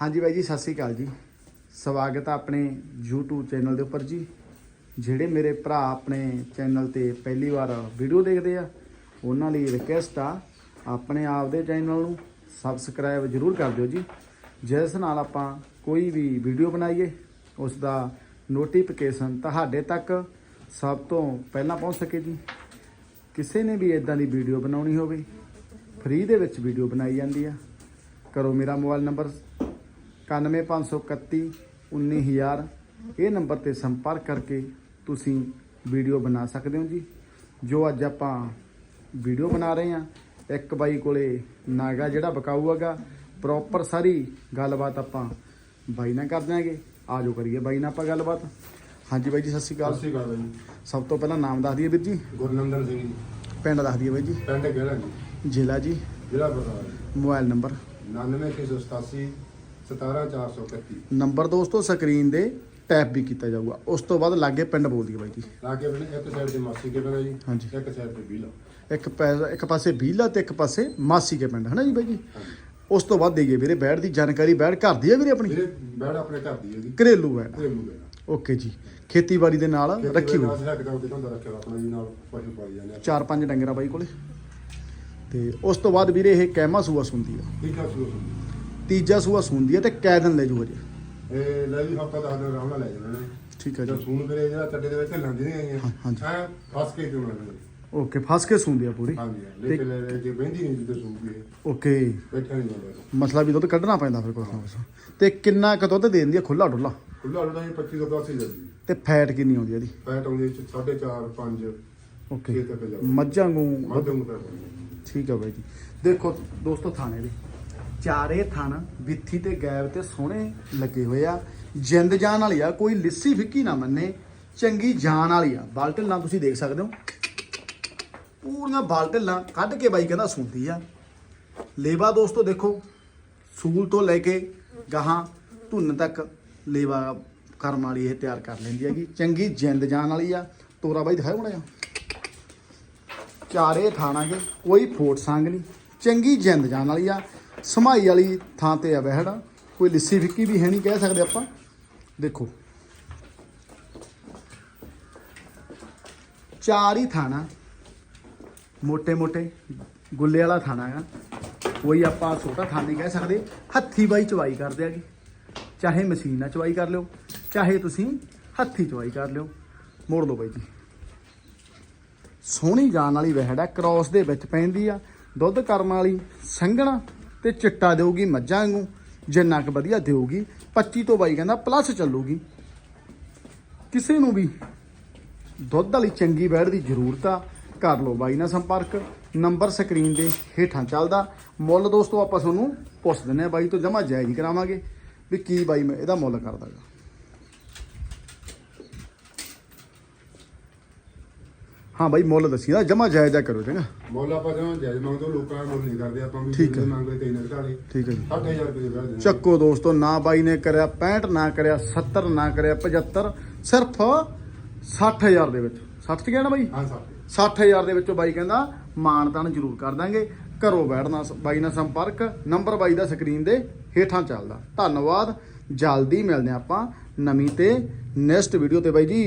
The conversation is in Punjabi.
ਹਾਂਜੀ ਬਾਈ ਜੀ, ਸਤਿ ਸ੍ਰੀ ਅਕਾਲ ਜੀ। ਸਵਾਗਤ ਆ ਆਪਣੇ YouTube ਚੈਨਲ ਦੇ ਉੱਪਰ ਜੀ। ਜਿਹੜੇ ਮੇਰੇ ਭਰਾ ਆਪਣੇ ਚੈਨਲ ਤੇ ਪਹਿਲੀ ਵਾਰ ਵੀਡੀਓ ਦੇਖਦੇ ਆ, ਉਹਨਾਂ ਲਈ ਰਿਕਵੈਸਟ ਆ, ਆਪਣੇ ਆਪ ਦੇ ਚੈਨਲ ਨੂੰ ਸਬਸਕ੍ਰਾਈਬ ਜਰੂਰ ਕਰ ਦਿਓ ਜੀ। ਜਿਸ ਨਾਲ ਆਪਾਂ ਕੋਈ ਵੀ ਵੀਡੀਓ ਬਣਾਈਏ ਉਸ ਦਾ ਨੋਟੀਫਿਕੇਸ਼ਨ ਤੁਹਾਡੇ ਤੱਕ ਸਭ ਤੋਂ ਪਹਿਲਾਂ ਪਹੁੰਚ ਸਕੇ ਜੀ। ਕਿਸੇ ਨੇ ਵੀ ਇਦਾਂ ਦੀ ਵੀਡੀਓ ਬਣਾਉਣੀ ਹੋਵੇ ਫ੍ਰੀ ਦੇ ਵਿੱਚ ਵੀਡੀਓ ਬਣਾਈ ਜਾਂਦੀ ਆ। ਕਰੋ ਮੇਰਾ ਮੋਬਾਈਲ ਨੰਬਰ 91531 19000 ਇਹ ਨੰਬਰ ਤੇ ਸੰਪਰਕ ਕਰਕੇ ਤੁਸੀਂ ਵੀਡੀਓ ਬਣਾ ਸਕਦੇ ਹੋ ਜੀ। ਜੋ ਅੱਜ ਆਪਾਂ ਵੀਡੀਓ ਬਣਾ ਰਹੇ ਹਾਂ ਇੱਕ ਬਾਈ ਕੋਲੇ ਨਾਗਾ ਜਿਹੜਾ ਬਕਾਊ ਹੈਗਾ ਪ੍ਰੋਪਰ ਸਾਰੀ ਗੱਲਬਾਤ ਆਪਾਂ ਬਾਈ ਨਾਲ ਕਰ ਦਿਆਂਗੇ। ਆਜੋ ਕਰੀਏ ਬਾਈ ਨਾਲ ਆਪਾਂ ਗੱਲਬਾਤ। ਹਾਂਜੀ ਬਾਈ ਜੀ ਸਤਿ ਸ਼੍ਰੀ ਸਤਿ ਅਕਾਲ ਸ਼੍ਰੀ ਅਕਾਲ ਜੀ। ਸਭ ਤੋਂ ਪਹਿਲਾਂ ਨਾਮ ਦੱਸ ਦਈਏ ਵੀਰ ਜੀ। ਗੁਰਨੰਦਨ ਸਿੰਘ ਜੀ। ਪਿੰਡ ਦੱਸ ਦਈਏ ਬਾਈ ਜੀ। ਪਿੰਡ ਗਹਿਰਾ ਜੀ? ਜ਼ਿਲ੍ਹਾ ਜੀ। ਜ਼ਿਲ੍ਹਾ ਬਰਨਾਲਾ ਮੋਬਾਈਲ ਨੰਬਰ। 99187 17431 ਨੰਬਰ ਦੋਸਤੋ ਸਕਰੀਨ ਦੇ ਟੈਪ ਵੀ ਕੀਤਾ ਜਾਊਗਾ। ਉਸ ਤੋਂ ਬਾਅਦ ਲਾਗੇ ਪਿੰਡ ਬੋਲ ਦਈਏ ਬਾਈ ਜੀ। ਲਾਗੇ ਆਪਣੇ ਇੱਕ ਸਾਈਡ ਤੇ ਮਾਸੀ ਕੇ ਪਿੰਡ ਜੀ ਹਾਂਜੀ। ਇੱਕ ਸਾਈਡ ਤੇ ਬੀਲਾ। ਇੱਕ ਪੈ- ਇੱਕ ਪਾਸੇ ਬੀਲਾ ਤੇ ਇੱਕ ਪਾਸੇ ਮਾਸੀ ਕੇ ਪਿੰਡ ਹੈ ਨਾ ਜੀ ਬਾਈ ਜੀ? ਉਸ ਤੋਂ ਬਾਅਦ ਦੇਈਏ ਵੀਰੇ ਬੈੜ ਦੀ ਜਾਣਕਾਰੀ ਬੈੜ ਘਰ ਦੀ ਹੈ ਵੀਰੇ ਆਪਣੀ? ਵੀਰੇ ਬੈੜ ਆਪਣੇ ਘਰ ਦੀ ਹੈ ਜੀ। ਘਰੇਲੂ ਬੈੜ ਘਰੇਲੂ ਬੈੜ ਓਕੇ ਜੀ। ਖੇਤੀਬਾੜੀ ਦੇ ਨਾਲ ਰੱਖੀ ਹੋਈ। ਨਾਲ ਸੈੱਟ ਕਰਕੇ ਤੁਹਾਨੂੰ ਰੱਖਿਆ ਆਪਣਾ ਜੀ ਨਾਲ ਪਸ਼ੂ ਪਾਲੀ ਜਾਂਦੇ ਆ। ਚਾਰ ਪੰਜ ਡੰਗਰਾ ਬਾਈ ਕੋਲੇ। ਤੇ ਉਸ ਤੋਂ ਬਾਅਦ ਵੀਰੇ ਇਹ ਕਹਿਮਾ ਸੂਆ ਸੁੰਦੀ ਆ। ਠੀਕ ਆ। ਸੂ ਤੀਜਾ ਸੂਆ ਸੁੰਦੀ ਆ ਤੇ ਕੈਦਨ ਲੈ ਜੂ ਅਜੇ। ਇਹ ਲੈ ਵੀ ਹਫਤਾ ਦਸ ਦਿਨ ਆਰਾਮ ਨਾਲ ਲੈ ਜਾਣਾ ਨੇ। ਠੀਕ ਹੈ ਜਦ ਜੀ। ਸੂਨ ਕਰੇ ਜਿਹੜਾ ਚੱਡੇ ਦੇ ਵਿੱਚ ਲੰਦੀ ਨਹੀਂ ਆਈਆਂ ਹਾਂ, ਹਾਂਜੀ। ਹਾਂ ਫਸ ਕੇ ਕਿਉਂ ਲੱਗਦੇ ਓਕੇ ਫਸ ਕੇ ਸੁੰਦੀ ਆ ਪੂਰੀ। ਹਾਂਜੀ ਲੇਕਿਨ ਲੈ ਲੈ ਕੇ ਬਹਿੰਦੀ ਨਹੀਂ ਜਿੱਦੇ ਸੂਨ ਦੀ ਇਹ ਓਕੇ। ਬੈਠਾ ਨਹੀਂ ਜਾਂਦਾ ਮਸਲਾ ਵੀ ਦੁੱਧ ਕੱਢਣਾ ਪੈਂਦਾ ਫਿਰ ਕੁਛ ਨਾ ਕੁਛ। ਤੇ ਕਿੰਨਾ ਕੁ ਦੁੱਧ ਦੇ ਦਿੰਦੀ ਆ ਖੁੱਲਾ ਡੁੱਲਾ? ਖੁੱਲਾ ਉਹਦਾ ਹੀ 25 ਤੋਂ 10 ਹੀ। ਜਾਂਦੀ ਤੇ ਫੈਟ ਕਿੰਨੀ ਆਉਂਦੀ ਆ ਇਹਦੀ? ਫੈਟ ਆਉਂਦੀ ਹੈ 4.5 5 ਓਕੇ। ਛੇ ਤੱਕ ਜਾ ਮੱਝਾਂ ਨੂੰ ਮਧਮ ਫੈਟ ਠੀਕ ਆ ਬਾਈ ਜੀ। ਦੇਖੋ ਦੋਸਤੋ ਥਾਣੇ ਦੇ। ਚਾਰੇ ਥਣ ਵਿੱਥੀ ਤੇ ਗੈਬ ਤੇ ਸੋਹਣੇ ਲੱਗੇ ਹੋਏ ਆ। ਜਿੰਦ ਜਾਨ ਵਾਲੀ ਆ, ਕੋਈ ਲਿੱਸੀ ਫਿੱਕੀ ਨਾ ਮੰਨੇ, ਚੰਗੀ ਜਾਨ ਵਾਲੀ ਆ। ਬਾਲਟਲਾਂ ਤੁਸੀਂ ਦੇਖ ਸਕਦੇ ਹੋ। ਪੂਰੀਆਂ ਬਾਲਟਲਾਂ ਕੱਢ ਕੇ ਬਾਈ ਕਹਿੰਦਾ ਸੁਣਦੀ ਆ। ਲੇਵਾ ਦੋਸਤੋ ਦੇਖੋ, ਸੂਲ ਤੋਂ ਲੈ ਕੇ ਗਾਹਾਂ ਧੁੰਨ ਤੱਕ ਲੇਵਾ ਕਰਮ ਵਾਲੀ ਇਹ ਤਿਆਰ ਕਰ ਲੈਂਦੀ ਹੈਗੀ। ਚੰਗੀ ਜਿੰਦ ਜਾਨ ਵਾਲੀ ਆ। ਤੋਰਾ ਬਾਈ ਦਿਖਾਓ ਮੜਾ ਚਾਰੇ ਥਾਣਾਗੇ ਕੋਈ ਫੋਟ ਸੰਗ ਨਹੀਂ। ਚੰਗੀ ਜਿੰਦ ਜਾਨ ਵਾਲੀ ਆ। ਸਮਾਈ ਵਾਲੀ ਥਾਂ ਤੇ ਆ ਵਹਿੜ ਕੋਈ ਲਿੱਸੀ ਫਿੱਕੀ ਵੀ ਹੈ ਨਹੀਂ ਕਹਿ ਸਕਦੇ ਆਪਾਂ। ਦੇਖੋ। ਚਾਰ ਹੀ ਥਾਣਾ। ਮੋٹے-ਮੋٹے ਗੁੱਲੇ ਵਾਲਾ ਥਾਣਾ ਹੈ ਕੋਈ ਆਪਾਂ ਛੋਟਾ ਥਾਂ ਨਹੀਂ ਕਹਿ ਸਕਦੇ। ਹੱਥੀ ਬਾਈ ਚਵਾਈ ਕਰਦੇ ਆਗੇ ਚਾਹੇ ਮਸ਼ੀਨ ਨਾਲ ਚਵਾਈ ਕਰ ਲਿਓ। ਚਾਹੇ ਤੁਸੀਂ ਹੱਥੀ ਚਵਾਈ ਕਰ ਲਿਓ। ਮੋੜ ਲਓ ਬਾਈ ਜੀ। ਸੋਹਣੀ ਜਾਣ ਵਾਲੀ ਵਹਿੜ ਹੈ ਕ੍ਰੋਸ ਦੇ ਵਿੱਚ ਪੈਂਦੀ ਆ। ਦੁੱਧ ਕਰਮ ਵਾਲੀ ਸੰਘਣਾ ਤੇ ਚਿੱਟਾ ਦੇਊਗੀ ਮੱਝਾਂ ਨੂੰ ਜਿੰਨਾ ਕੁ ਵਧੀਆ ਦੇਊਗੀ 25 ਤੋਂ ਬਾਈ ਕਹਿੰਦਾ ਪਲੱਸ ਚੱਲੂਗੀ। ਕਿਸੇ ਨੂੰ ਵੀ ਦੁੱਧ ਵਾਲੀ ਚੰਗੀ ਵਹਿੜ ਦੀ ਜ਼ਰੂਰਤ ਆ, ਕਰ ਲਓ ਬਾਈ ਨਾਲ ਸੰਪਰਕ, ਨੰਬਰ ਸਕਰੀਨ ਦੇ ਹੇਠਾਂ ਚੱਲਦਾ। ਮੁੱਲ ਦੋਸਤੋ, ਆਪਾਂ ਤੁਹਾਨੂੰ ਪੁੱਛ ਦਿੰਨੇ ਆ ਬਾਈ ਤੋਂ, ਜਮਾ ਜਾਇਜ਼ ਕਰਾਵਾਂਗੇ ਵੀ ਕੀ ਬਾਈ ਮੈਂ ਇਹਦਾ ਮੁੱਲ ਕਰਦਾਗਾ ਹਾਂ ਬਾਈ ਮੁੱਲ ਦੱਸੀ ਦਾ ਜਮਾ ਜਾਇਜ਼ਾ ਕਰੋ ਚੰਗਾ। ਮੁੱਲ ਆਪਾਂ ਜਦੋਂ ਜਾਇਜ਼ ਮੰਗਦੇ ਲੋਕਾਂ ਦਾ ਮੁੱਲ ਨਹੀਂ ਕਰਦੇ ਆਪਾਂ ਵੀ ਠੀਕ ਹੈ। ਜਿੰਨੇ ਮੰਗਦੇ ਤੇ ਇਹਨਾਂ ਘਾਲੇ ਠੀਕ ਹੈ ਜੀ। 60000 ਰੁਪਏ ਦੇ ਦੇਣਾ। ਚੱਕੋ ਦੋਸਤੋ ਨਾ ਬਾਈ ਨੇ ਕਰਿਆ 65 ਨਾ ਕਰਿਆ 70 ਨਾ ਕਰਿਆ 75 ਸਿਰਫ 60000 ਦੇ ਵਿੱਚ। 60 ਚ ਗਿਆ ਨਾ ਬਾਈ? ਹਾਂ ਸਰ 60000 ਦੇ ਵਿੱਚੋਂ ਬਾਈ ਕਹਿੰਦਾ ਮਾਨਤਾਨ ਜ਼ਰੂਰ ਕਰ ਦਾਂਗੇ। ਘਰੋਂ ਬੈਠਣਾ ਬਾਈ ਨਾਲ ਸੰਪਰਕ ਨੰਬਰ ਬਾਈ ਦਾ ਸਕਰੀਨ ਦੇ ਹੇਠਾਂ ਚੱਲਦਾ। ਧੰਨਵਾਦ ਜਲਦੀ ਮਿਲਦੇ ਹਾਂ ਆਪਾਂ ਨਵੀਂ ਤੇ ਨੈਕਸਟ ਵੀਡੀਓ ਤੇ ਬਾਈ ਜੀ।